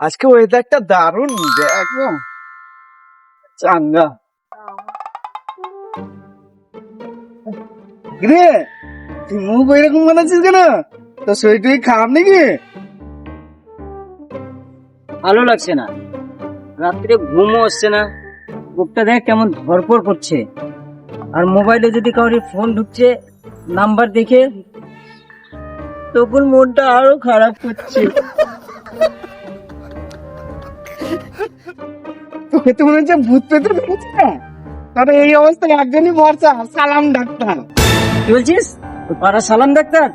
আজকে ওয়েদারটা দারুণ দেখো চাঙ্গা। রে তুই মুখ এরকম বানাচ্ছিস কেন? তো শরীর খারাপ নাকি? ভালো লাগছে না। রাত্রে ঘুমও আসছে না। বুকটা দেখ কেমন ধরপড় করছে। আর মোবাইলে যদি কাউরি ফোন ঢুকছে নাম্বার দেখে, তখন মনটা আরও খারাপ করছে। তোকে তো মনে হচ্ছে ভূত পেতে না তাহলে এই অবস্থায় একজনই ভরসা সালাম ডাক্তার। কি বলছিস? পাড়া সালাম ডাক্তার?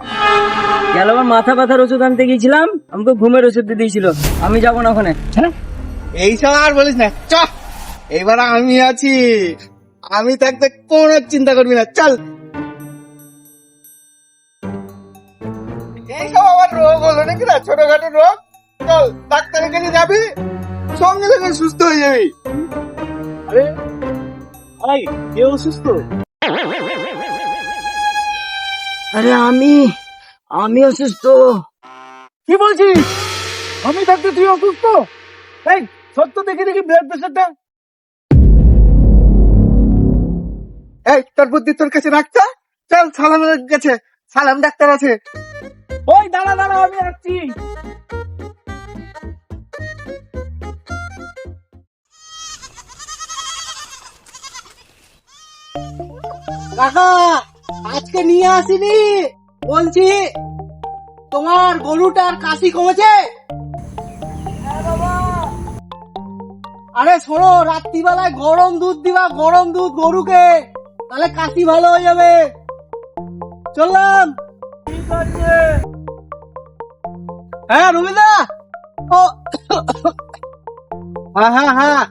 গেল আমার মাথা ব্যথার ওষুধ আনতে গিয়েছিলাম আমাকে ঘুমের ওষুধ দিয়ে দিয়েছিল। আমি যাব না ওখানে। এইসব আর বলিস না চ এবার আমি আছি। আমি থাকতে কোনো চিন্তা করবি না চল। এইসব আবার রোগ হলো নাকি না? ছোটখাটো রোগ? চল ডাক্তারের কাছে যাবি? সঙ্গে সঙ্গে সুস্থ হয়ে যাবি। আরে ভাই কে অসুস্থ? আরে আমি আমি অসুস্থ। কি বলছিস? আমি থাকতে তুই অসুস্থ? এই সত্য দেখে দেখি ব্লাড প্রেশারটা এই তোর বুদ্ধি তোর কাছে রাখতা চল সালামের কাছে সালাম ডাক্তার আছে। ওই দাঁড়া দাঁড়া আমি আসছি। কাকা, আজকে নিয়ে আসিনি। বলছি, তোমার গরুটার কাশি কমেছে? আরে শোনো, রাত্রিবেলায় গরম দুধ দিবা, গরম দুধ গরুকে। তাহলে কাশি ভালো হয়ে যাবে। চললাম। হ্যাঁ রবিদা ও হ্যাঁ হ্যাঁ হ্যাঁ।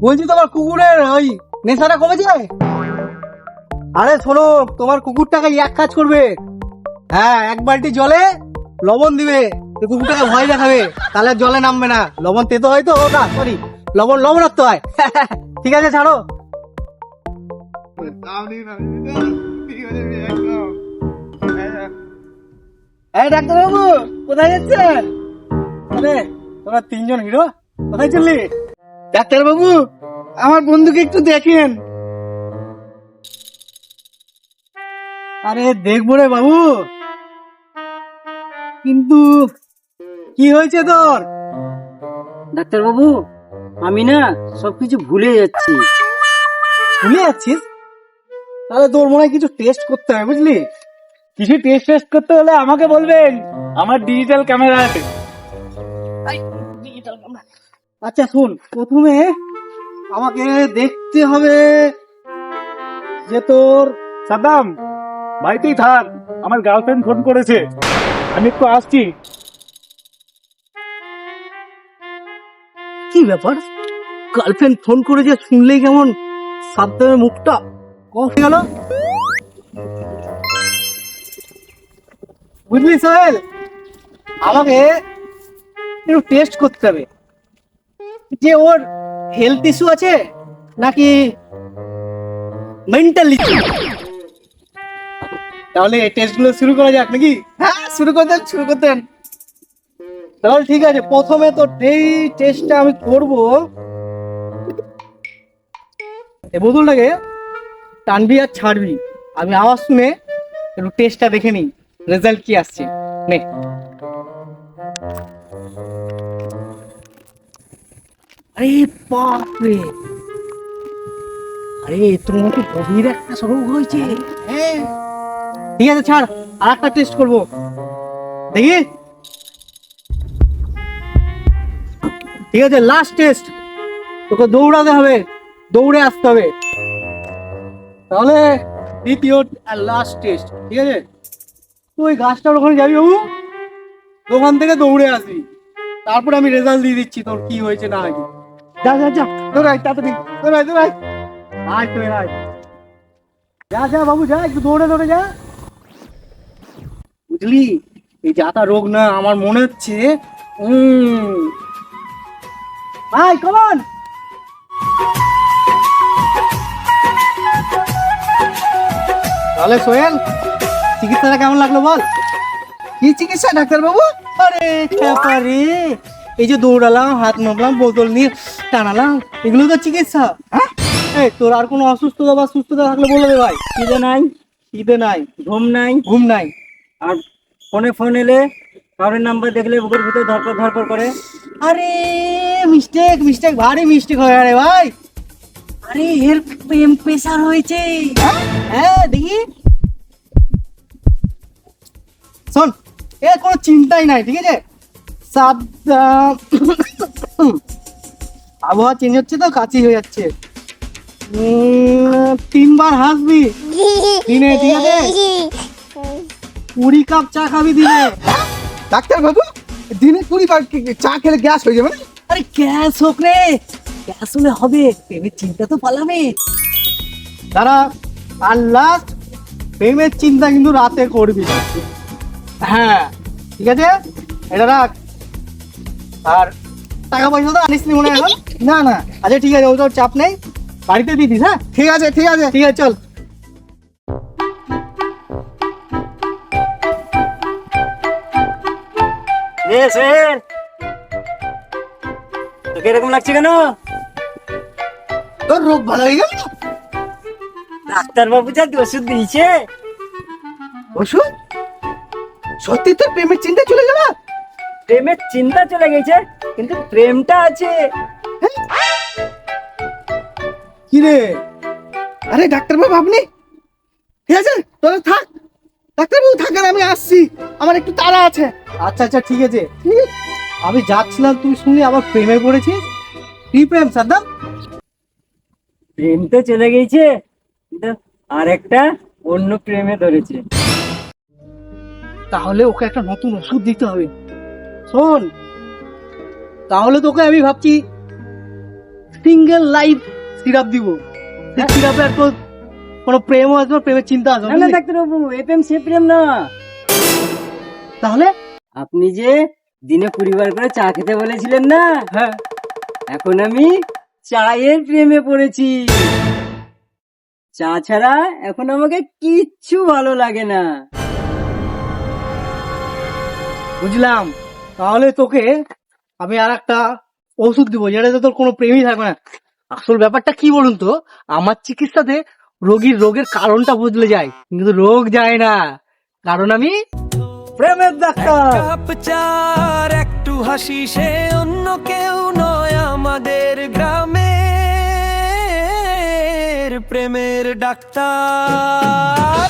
বলছি তোমার কুকুরের ওই নেশাটা কমেছে আরে শোনো, তোমার কুকুরটাকে এক কাজ করবে। হ্যাঁ এক বালতি জলে লবণ দিবে। কুকুরটাকে ভয় দেখাবে, তাহলে জলে নামবে না। লবণ তেতো হয় তো? ও, না সরি লবণ লবণাক্ত হয়। ঠিক আছে, ছাড়ো। এই ডাক্তারবাবু, কোথায় যাচ্ছেন? আরে তিনজন হিরো, কোথায় চললি? ডাক্তার বাবু আমার বন্ধুকে একটু দেখেন আরে দেখব রে বাবু। কিন্তু কি হয়েছে তোর? ডাক্তার বাবু আমি না সবকিছু ভুলে যাচ্ছি। ভুলে যাচ্ছিস? তাহলে তোর মনে হয় কিছু টেস্ট করতে হবে বুঝলি? কিছু টেস্ট টেস্ট করতে হলে আমাকে বলবেন আমার ডিজিটাল ক্যামেরা আছে। আচ্ছা শোন প্রথমে আমাকে দেখতে হবে। যে তোর সাদাম বাড়িতেই থাক আমার গার্লফ্রেন্ড ফোন করেছে। আমি একটু আসছি। কি ব্যাপার? গার্লফ্রেন্ড ফোন করে যে শুনলেই কেমন সাদ্দামের মুখটা কফ গেল। বুঝলি সোহেল? আমাকে একটু টেস্ট করতে হবে। যে ওর হেলথ ইস্যু আছে নাকি মেন্টাল ইস্যু তাহলে এই টেস্টগুলো শুরু করা যাক নাকি? হ্যাঁ শুরু করতেন শুরু করতেন তাহলে ঠিক আছে, প্রথমে তো এই টেস্টটা আমি করব, এই বোতলটাকে টানবি আর ছাড়বি। আমি আওয়াজ শুনে একটু টেস্টটা দেখে নিই রেজাল্ট কি আসছে। নে। আরে বাপরে। আরে তোমার কি গভীর একটা রোগ হয়েছে। হ্যাঁ। ঠিক আছে ছাড় আর একটা টেস্ট করব। দেখি। ঠিক আছে লাস্ট টেস্ট তোকে দৌড়াতে হবে দৌড়ে আসতে হবে। তাহলে দ্বিতীয় লাস্ট টেস্ট ঠিক আছে? তুই গাছটার ওখানে যাবি বাবু। ওখান থেকে দৌড়ে আসবি। তারপরে আমি রেজাল্ট দিয়ে দিচ্ছি তোর কি হয়েছে না হয়েছে। যা যা যা। দৌড়াই তাড়াতাড়ি। দৌড়াই দৌড়াই। আয় তুই আয় যা যা বাবু যা একটু দৌড়ে দৌড়ে যা। বুঝলি? এই যাতা রোগ না আমার মনে হচ্ছে Hi, come on! তাহলে সোহেল চিকিৎসাটা কেমন লাগল বল? কি চিকিৎসা ডাক্তার বাবু আরে খ্যাপা এই যে দৌড়ালাম হাত মাপলাম বোতল নিয়ে টানালাম এগুলো তো চিকিৎসা হ্যাঁ? এই তোর আর কোনো অসুস্থতা বা সুস্থতা থাকলে বলে দে ভাই। খিদে নাই খিদে নাই ঘুম নাই ঘুম নাই। আর ফোনে ফোন এলে কারোর নাম্বার দেখলে বুকের ভিতরে ধরপর ধরপর করে। আরে মিস্টেক মিস্টেক ভারী মিস্টেক হয়ে রে ভাই। আরে এর প্রেম প্রেসার হয়েছে। হ্যাঁ দেখি। শোন এর কোনো চিন্তাই নাই ঠিক আছে? সাবধান আবহাওয়া চেঞ্জ হচ্ছে তো কাশি হয়ে যাচ্ছে। তিনবার হাসবি। দিনে ঠিক আছে কুড়ি কাপ চা খাবি দিনে। ডাক্তার বাবু দিনে কুড়ি বার চা খেলে গ্যাস হয়ে যাবে আরে গ্যাস হোক রে গ্যাস হলে হবে প্রেমের চিন্তা তো পালাবে। দাঁড়া আর লাস্ট প্রেমের চিন্তা কিন্তু রাতে করবি। হ্যাঁ ঠিক আছে? এটা রাখ। আর টাকা পয়সা তো আনিস মনে হয় না না। আচ্ছা ঠিক আছে ও ওটার চাপ নেই। বাড়িতে দিয়ে দিস হ্যাঁ? ঠিক আছে ঠিক আছে। ঠিক আছে চল। তোকে এরকম লাগছে কেন? তোর রোগ ভালো হয়ে গেল ডাক্তার বাবু যা ওষুধ দিয়েছে? ওষুধ? সত্যি তোর প্রেমের চিন্তা চলে গেল? প্রেমের চিন্তা চলে গেছে কিন্তু প্রেমটা আছে। কি রে আরে ডাক্তার বাবু আপনি? ঠিক আছে তোরা থাক। ডাক্তার বাবু থাকেন আমি আসছি। আমার একটু তাড়া আছে। আচ্ছা আচ্ছা ঠিক আছে। ঠিক আছে। আমি যাচ্ছিলাম তুই শুনলি আবার প্রেমে পড়েছিস? কি প্রেম সাদ্দাম? প্রেম তো চলে গেছে আর একটা অন্য প্রেমে ধরেছে। তাহলে ওকে একটা নতুন ওষুধ দিতে হবে। শোন তাহলে তোকে আমি ভাবছি সিঙ্গেল লাইফ সিরাপ দিব। সেই সিরাপে আর তোর কোনো প্রেমও আসবে প্রেমের চিন্তা আসবে না না বুঝলি? ডাক্তার বাবু এ প্রেম সে প্রেম না। তাহলে? আপনি যে দিনে পরিবার করে চা খেতে বলেছিলেন না? হ্যাঁ। এখন আমি চায়ের প্রেমে পড়েছি। চা ছাড়া এখন আমাকে কিচ্ছু ভালো লাগে না। বুঝলাম? তাহলে তোকে আমি আর একটা ওষুধ দিব, যেটাতে তোর কোনো প্রেমই থাকবে না। আসল ব্যাপারটা কি বলুন তো? আমার চিকিৎসাতে রোগীর রোগের কারণটা বুঝলে যায়, কিন্তু রোগ যায় না। কারণ আমি প্রেমের ডাক্তার। একটু হাসি, সে অন্য কেউ নয় আমাদের গ্রামের প্রেমের ডাক্তার।